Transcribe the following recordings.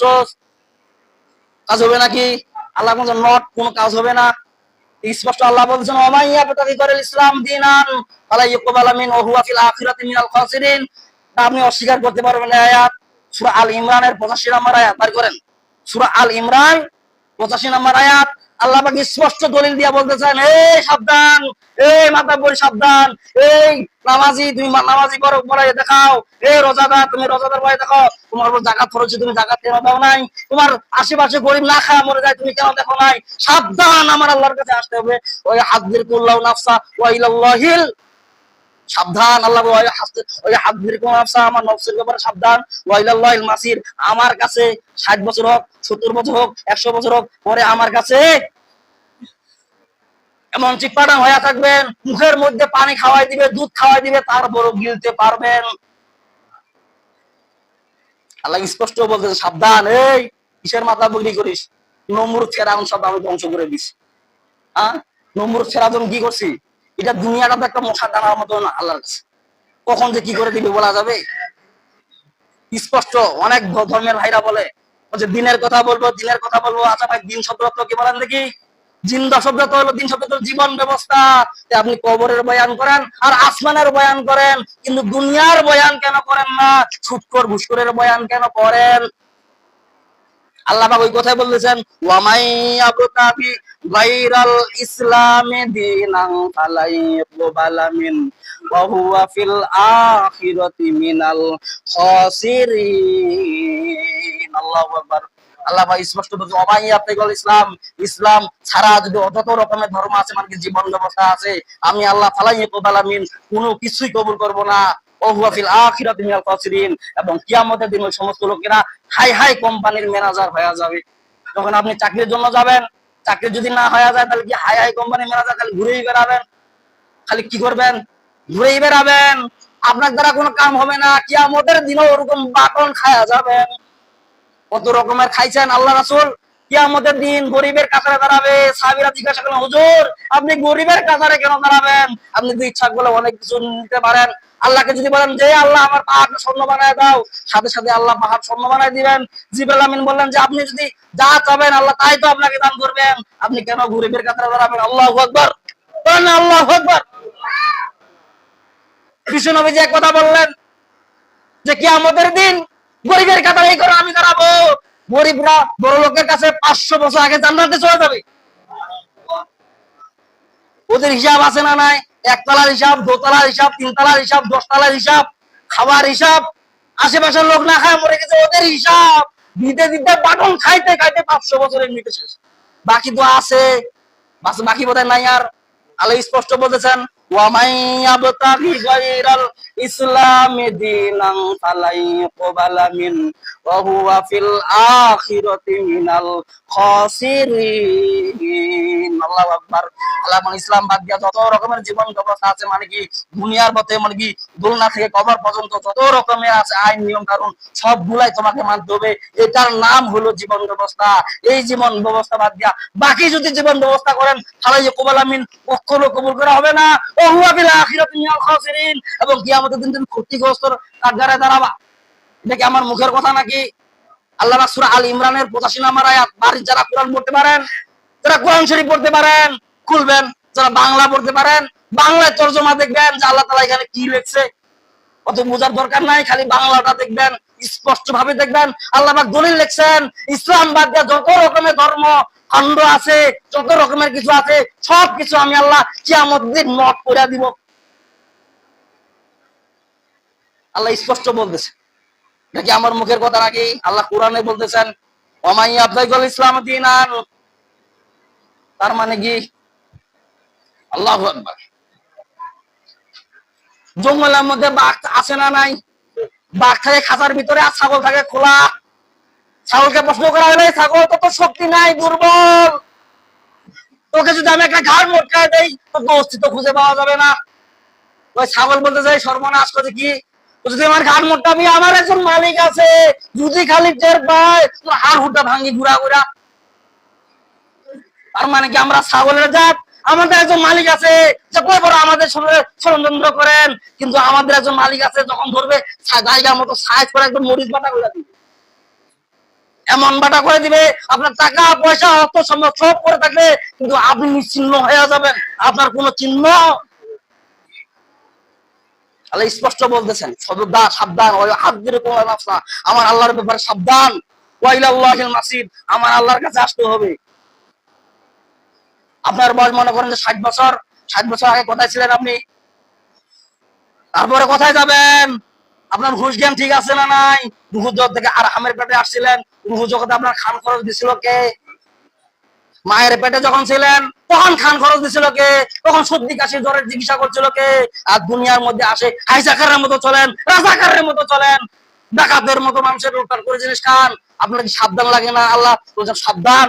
করছস কাজ হবে নাকি? আল্লাহ বলছেন, নট, কোন কাজ হবে না। স্পষ্ট আল্লাহ বলছেন ইসলাম খাসিরিন। আপনি অস্বীকার করতে পারবেন না আয়াত। সূরা আল ইমরানের পঁচাশি নাম্বার আয়াত, বার করেন। সুরা আল ইমরান পঁচাশি নাম্বার আয়াত আল্লাহ আমাকে স্পষ্ট দলিল দিয়া বলতেছেন এই সাবধান, এই মাতাব্বর সাবধান, এই নামাজি, তুমি নামাজি করো পড়াই দেখাও, এই রোজাদার, তুমি রোজাদার পড়াই দেখো তোমার উপর জাকাত খরচ তুমি জাকাত কেন দাও নাই? তোমার আশেপাশে গরিব না খাওয়া মরে যায়, তুমি কেন দেখো নাই? সাবধান, আমার আল্লাহর কাছে আসতে হবে। ওই হাজির কুল্লাহ নাফসা ওয়াইলাল্লাহিল সাবধান, আল্লাহ ওই ওই হাদ্দির কুল্লাহ আমার নফসের ব্যাপারে সাবধান। মাসির, আমার কাছে ষাট বছর হোক, সত্তর বছর হোক, একশো বছর হোক, পরে আমার কাছে এমন চিৎপাটান হয়ে থাকবেন, মুখের মধ্যে পানি খাওয়াই দিবে, দুধ খাওয়াই দিবে, তারপরও গিলতে পারবেন। আল্লাহ স্পষ্ট বলতেছে সাবধান, এই কিসের মাথা বুগড়ি করিস? নমরুদ ফেরাউন সব আমি ধ্বংস করে দিস হ্যাঁ নমরুদ ফেরাউন কি করছি? এটা দুনিয়াটা তো একটা মশা দানার মতো না আল্লাহর কাছে। কখন যে কি করে দিবে বলা যাবে? স্পষ্ট, অনেক ধর্মের ভাইরা বলে বলছে দিনের কথা বলব, দিনের কথা বলব। আচ্ছা ভাই, দিন শব্দ অর্থ কি বলেন দেখি? জিন্দা শব্দ তো হলো দিন শব্দ তো জীবন ব্যবস্থা। আপনি কবরের বয়ান করেন আর আসমানের বয়ান করেন, কিন্তু দুনিয়ার বয়ান কেন করেন না? ছুটকর ঘুষকরের বয়ান কেন করেন? আল্লাহ ওই কথাই বলতেছেন আল্লাহু ভাই স্পষ্ট বলছে ওমাই আবতাবি ইসলাম ইসলাম ছাড়া যদি যত রকমের ধর্ম আছে মানে জীবন ব্যবস্থা আছে, আমি আল্লাহ ফালাই ইকবালা মিন কোনো কিছুই কবুল করব না। এবং কিয়ামতের দিন ওই সমস্ত লোকেরা হাই হাই কোম্পানির ম্যানেজার হয়ে যাবে। যখন আপনি চাকরির জন্য যাবেন, চাকরি যদি না হয়ে যায়, তাহলে কি হাই হাই কোম্পানির ম্যানেজার খালি ঘুরেই বেড়াবেন? খালি কি করবেন? ঘুরেই বেড়াবেন। আপনার দ্বারা কোনো কাম হবে না। কিয়ামতের দিনও ওরকম বাটন খায়া যাবেন। কত রকমের খাইছেন আল্লাহ রাসূল? কিয়ামতের দিন গরিবের কাতারে দাঁড়াবে। সাহাবীরা জিজ্ঞাসা করলেন, হুজুর, আপনি গরিবের কাতারে কেন দাঁড়াবেন? আপনি তো ইচ্ছা করলে অনেক কিছু নিতে পারেন। আল্লাহকে যদি বলেন, যে আল্লাহ আমার পাহাড় স্বর্ণ বানায় দাও, সাথে সাথে আল্লাহ পাহাড় স্বর্ণ বানায় দিবেন। জিবরাল আমিন বললেন যে, আপনি যদি যা চাবেন, আল্লাহ তাই তো আপনাকে দান করবেন। আপনি কেন গরিবের কাতারে দাঁড়াবেন? আল্লাহু আকবার। বলেন আল্লাহু আকবার। বিষ্ণু নবীজি এক কথা বললেন যে কি আমাদের দিন গরিবের কাতারে এই করে আমি দাঁড়াবো। গরিবরা বড় লোকের কাছে পাঁচশো বছর আগে জান্নাতে চলে যাবে। ওদের হিসাব আছে না নাই? একতলার হিসাব, দোতলার হিসাব, তিনতলার হিসাব, দশতলার হিসাব খাবার হিসাব। আশেপাশের লোক না খায়, মরে গেছে, ওদের হিসাব। দিতে দিতে বাটন খাইতে খাইতে পাঁচশো বছরের মিটে শেষ। বাকি তো আছে। বাকি বোধহয় নাই আর। আলো স্পষ্ট বলতেছেন ইসলামি দিনাং ফালাই ইকবালা মিন, ওয়া ফিল আখিরাতি মিনাল খাসিরিন। আল্লাহু আকবার। আল্লাহ ইসলাম বাদ দিয়া যত রকমের জীবন ব্যবস্থা আছে মানে কি, দুনিয়ার পথে মানে কি দোলনা থেকে কবর পর্যন্ত যত রকমের আছে, আইন, নিয়ম, কানুন সবগুলাই তোমাকে মানতে হবে। এটার নাম হলো জীবন ব্যবস্থা। এই জীবন ব্যবস্থা বাদ দিয়া বাকি যদি জীবন ব্যবস্থা করেন, তাহলে কবল আমিন কখনো কবুল করা হবে না। এবং কিয়ামতের দিন তুমি ক্ষতিগ্রস্ত কাঠগারে দাঁড়াবা। এটা কি আমার মুখের কথা নাকি? আল্লাহ পাক সূরা আল ইমরানের 85 নম্বর আয়াত, বাড়ি যারা কোরআন পড়তে পারেন, যারা কোরআন শরীফ পড়তে পারেন, খুলবেন, যারা বাংলা পড়তে পারেন বাংলায় তর্জমা দেখবেন যে আল্লাহ তালা এখানে কি লিখছে? অত বোঝার দরকার নাই, খালি বাংলাটা দেখবেন স্পষ্ট ভাবে দেখবেন। আল্লাহ দলিল লিখছেন, ইসলাম বাদ দিয়ে যত রকমের ধর্ম, খণ্ড আছে, যত রকমের কিছু আছে সব কিছু আমি আল্লাহ কিয়ামত দিন নট করে দিব। আল্লাহ স্পষ্ট বলতেছে। নাকি আমার মুখের কথা নাকি? আল্লাহ কোরআনে বলতেছেন অমাই আব্দাইকুল ইসলাম দিনান। তার মানে কি? আল্লাহু আকবার। জঙ্গলের মধ্যে বাঘ আছে না নাই? বাঘ থাকে খাঁচার ভিতরে আর ছাগল থাকে খোলা। ছাগলকে প্রশ্ন করা হলে ছাগল তো শক্তি নাই, দুর্বল। তোকে যদি আমি একটা ঘাড় মোটকায় দেই, তোর অস্তিত্ব খুঁজে পাওয়া যাবে না। ওই ছাগল বলতে চাই, সর্বনাশ করে কি? যদি আমার ঘাড় মোটকাবি, আমার একজন মালিক আছে, যদি খালি টের পায়, তোর হাড় হুটা ভাঙি ঘুরা ঘুরা। তার মানে কি আমরা ছাগলের জাত? আমাদের একজন মালিক আছে, যে কয় বড় আমাদের সঙ্গে ষড়যন্ত্র করেন, কিন্তু আমাদের একজন মালিক আছে, যখন ধরবে জায়গা মতো সাইজ করে একদম মরিচ বাটা করে দিবে। মন বাটা করে দিবে, আপনার টাকা, পয়সা, অর্থ, সম্পদ সব করে থাকবে, কিন্তু আপনি নিশ্চিহ্ন হয়ে যাবেন, আপনার কোনো চিহ্ন আল্লাহ স্পষ্ট বলতেছেন সদা সাবধান, ওই হাদ্দির কোলা আমার আল্লাহর ব্যাপারে সাবধান। ওয়াইলাল্লাহিল মাসির আমার আল্লাহর কাছে আসতে হবে। আপনার বয়স মনে করেন যে ষাট বছর ষাট বছর আগে কোথায় ছিলেন আপনি? তারপরে কোথায় যাবেন? আপনার হুশ জ্ঞান ঠিক আছে না নাই? রুহু জগৎ থেকে আর আমের পেটে আসছিলেন। রুহু জগতে আপনার খান খরচ দিছিল কে? মায়ের পেটে যখন ছিলেন, তখন খান খরচ দিছিল কে? তখন সর্দি কাশি, জ্বরের চিকিৎসা করছিল কে? আর দুনিয়ার মধ্যে আসে হাইজাকারের মতো চলেন, রাজাকারের মতো চলেন। ডাকাতের মতো মানুষের লুটপাট করে জিনিস খান। আপনার কি সাবধান লাগে না? আল্লাহ সাবধান।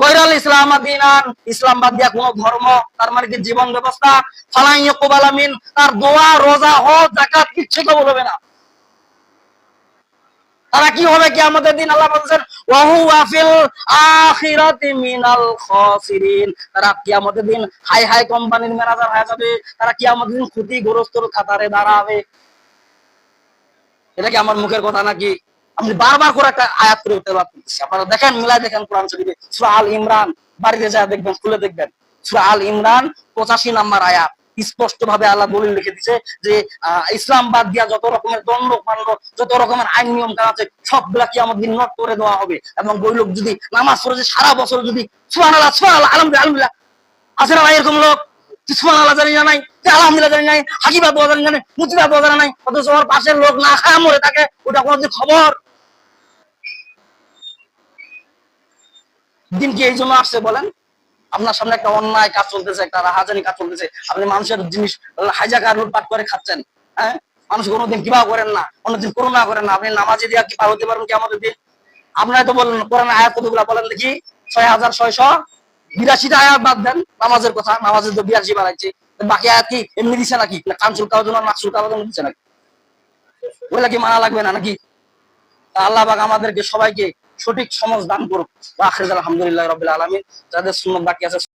গৈরাল ইসলাম দিনান ইসলাম বাদ দিয়া কোন ধর্ম, তার মানে কি জীবন ব্যবস্থা? ফালা ইউকবালা মিন তার দোয়া, রোজা, হজ, যাকাত কিচ্ছু কবুল হবে না। তারা কি হবে কি আমাদের দিন? আল্লাহ বলছেন, ওয়াহু আফিল আখিরাতি মিনাল খাসিরিন। তারা কিয়ামতের দিন হাই হাই কোম্পানির ম্যানেজার হয়ে যাবে। তারা কিয়ামতের দিন ক্ষতিগ্রস্তর কাতারে দাঁড়াবে। এটা কি আমার মুখের কথা নাকি? আমি বারবার করে একটা আয়াত করে উঠতে পারতেছি আপনারা দেখেন মিলাই দেখেন কোরআন শরীফে। সূরা আল ইমরান, বাড়িতে যা দেখবেন, খুলে দেখবেন। সূরা আল ইমরান 85 নাম্বার আয়াত। স্পষ্ট ভাবে আল্লাহ দলিল লিখে দিছে যে ইসলাম বাদ দিয়া যত রকমের দণ্ড কাণ্ড যত রকমের আইন নিয়ম কাজ আছে, সবগুলা কি আমাদের নোট করে দেওয়া হবে? এবং ওই লোক যদি নামাজ পড়ে, যে সারা বছর যদি সুবহানাল্লাহ সুবহানাল্লাহ, আলহামদুলিল্লাহ আলহামদুলিল্লাহ আছে না ভাই এরকম লোক? সুবহানাল্লাহ জানি না নাই? কোনোদিন আপনি মানুষের জিনিস হাইজাকার লুটপাট করে খাচ্ছেন হ্যাঁ? মানুষ কোনোদিন কিবা করেন না অন্যদিন করোনা করেন না, আপনি নামাজে দিয়া কি পার হতে পারবেন কি আমাদের দিন? আপনারা তো বলেন, কোরআন আয়াত কতগুলা বলেন দেখি? ছয় হাজার ছয়শো বিরাশিটা আয়াত বাদ দেন, নামাজের কথা, নামাজের তো বিরাশি বানাইছে। তো বাকি আয়াত কি এমনি দিছে নাকি? না, কান চুলকাওয়ার জন্য নাক চুলকাওয়ার জন্য দিচ্ছে নাকি? ওগুলা কি মানা লাগবে না নাকি? আল্লাহ বাগ আমাদেরকে সবাইকে সঠিক সমাজ দান করুক। আলহামদুলিল্লাহ রবিল আলমী যাদের সুন্নত বাকি আছে